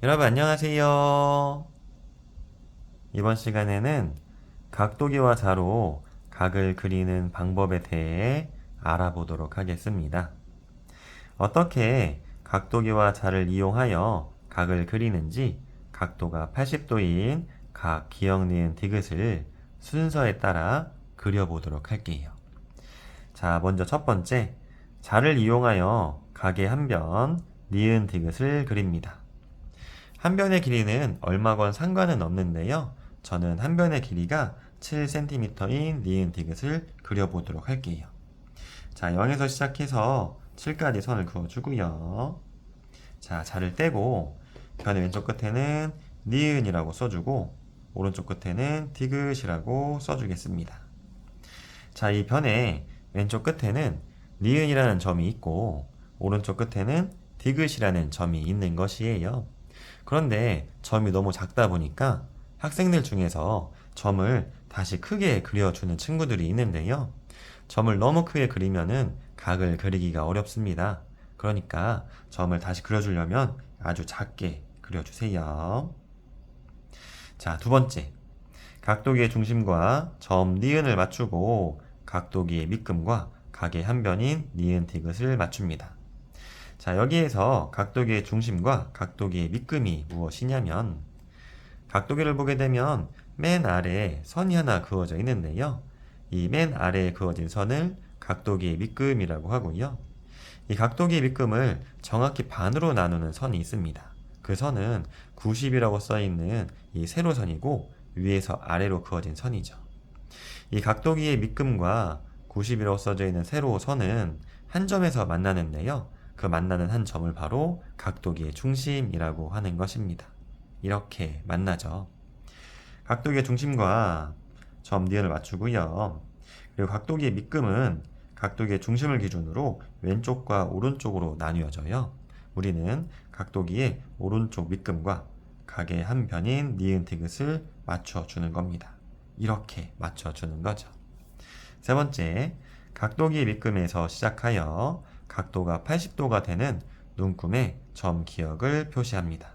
여러분 안녕하세요. 이번 시간에는 각도기와 자로 각을 그리는 방법에 대해 알아보도록 하겠습니다. 어떻게 각도기와 자를 이용하여 각을 그리는지 각도가 80도인 각 기역 니은 디귿을 순서에 따라 그려보도록 할게요. 자, 먼저 첫 번째, 자를 이용하여 각의 한 변, 니은 디귿을 그립니다. 한 변의 길이는 얼마건 상관은 없는데요. 저는 한 변의 길이가 7cm인 니은 디귿을 그려보도록 할게요. 자, 0에서 시작해서 7까지 선을 그어주고요. 자, 자를 떼고 변의 왼쪽 끝에는 니은이라고 써주고 오른쪽 끝에는 디귿이라고 써주겠습니다. 자, 이 변의 왼쪽 끝에는 니은이라는 점이 있고 오른쪽 끝에는 디귿이라는 점이 있는 것이에요. 그런데 점이 너무 작다 보니까 학생들 중에서 점을 다시 크게 그려주는 친구들이 있는데요. 점을 너무 크게 그리면은 각을 그리기가 어렵습니다. 그러니까 점을 다시 그려주려면 아주 작게 그려주세요. 자, 두 번째. 각도기의 중심과 점 니은을 맞추고 각도기의 밑금과 각의 한 변인 니은 디귿을 맞춥니다. 자, 여기에서 각도기의 중심과 각도기의 밑금이 무엇이냐면 각도기를 보게 되면 맨 아래에 선이 하나 그어져 있는데요. 이 맨 아래에 그어진 선을 각도기의 밑금이라고 하고요. 이 각도기의 밑금을 정확히 반으로 나누는 선이 있습니다. 그 선은 90이라고 써 있는 이 세로선이고 위에서 아래로 그어진 선이죠. 이 각도기의 밑금과 90이라고 써져 있는 세로선은 한 점에서 만나는데요. 그 만나는 한 점을 바로 각도기의 중심이라고 하는 것입니다. 이렇게 만나죠. 각도기의 중심과 점 니은을 맞추고요. 그리고 각도기의 밑금은 각도기의 중심을 기준으로 왼쪽과 오른쪽으로 나뉘어져요. 우리는 각도기의 오른쪽 밑금과 각의 한 변인 니은 디귿을 맞춰주는 겁니다. 이렇게 맞춰주는 거죠. 세 번째, 각도기의 밑금에서 시작하여 각도가 80도가 되는 눈금의 점 기역을 표시합니다.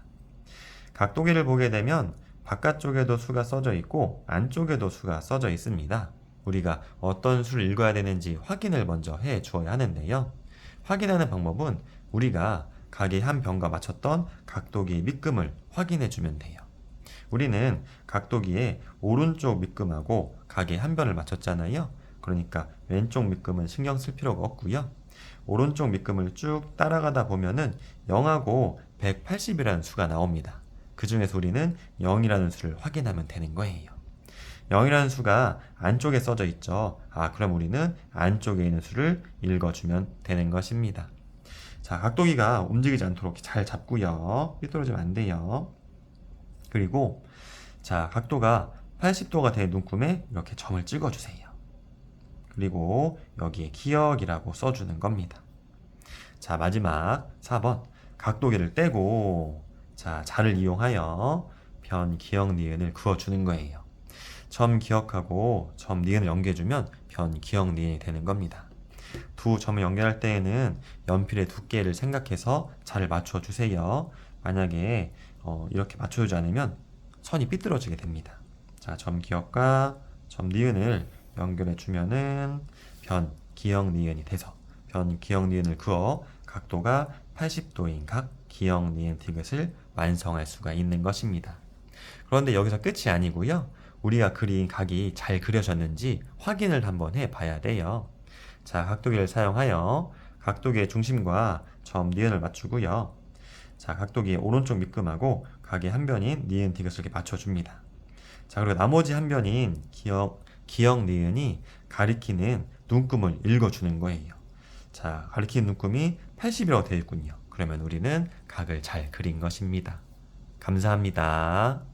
각도기를 보게 되면 바깥쪽에도 수가 써져 있고 안쪽에도 수가 써져 있습니다. 우리가 어떤 수를 읽어야 되는지 확인을 먼저 해 주어야 하는데요. 확인하는 방법은 우리가 각의 한 변과 맞췄던 각도기의 밑금을 확인해 주면 돼요. 우리는 각도기의 오른쪽 밑금하고 각의 한 변을 맞췄잖아요. 그러니까 왼쪽 밑금은 신경 쓸 필요가 없고요. 오른쪽 밑금을 쭉 따라가다 보면은 0하고 180이라는 수가 나옵니다. 그 중에서 우리는 0이라는 수를 확인하면 되는 거예요. 0이라는 수가 안쪽에 써져 있죠. 아, 그럼 우리는 안쪽에 있는 수를 읽어주면 되는 것입니다. 자, 각도기가 움직이지 않도록 잘 잡고요. 삐뚤어지면 안 돼요. 그리고 자, 각도가 80도가 된 눈금에 이렇게 점을 찍어주세요. 그리고 여기에 기역이라고 써주는 겁니다. 자, 마지막 4번. 각도기를 떼고, 자, 자를 이용하여 변 기역 니은을 그어주는 거예요. 점 기역하고 점 니은을 연결해주면 변 기역 니은이 되는 겁니다. 두 점을 연결할 때에는 연필의 두께를 생각해서 자를 맞춰주세요. 만약에 어, 이렇게 맞춰주지 않으면 선이 삐뚤어지게 됩니다. 자, 점 기역과 점 니은을 연결해 주면은 변 기역 니은이 돼서 변 기역 니은을 그어 각도가 80도인 각 기역 니은 디귿을 완성할 수가 있는 것입니다. 그런데 여기서 끝이 아니고요. 우리가 그린 각이 잘 그려졌는지 확인을 한번 해 봐야 돼요. 자, 각도기를 사용하여 각도기의 중심과 점 니은을 맞추고요. 자, 각도기의 오른쪽 밑금하고 각의 한 변인 니은 디귿을 이렇게 맞춰줍니다. 자, 그리고 나머지 한 변인 기역 기역 니은이 가리키는 눈금을 읽어주는 거예요. 자, 가리키는 눈금이 80이라고 되어 있군요. 그러면 우리는 각을 잘 그린 것입니다. 감사합니다.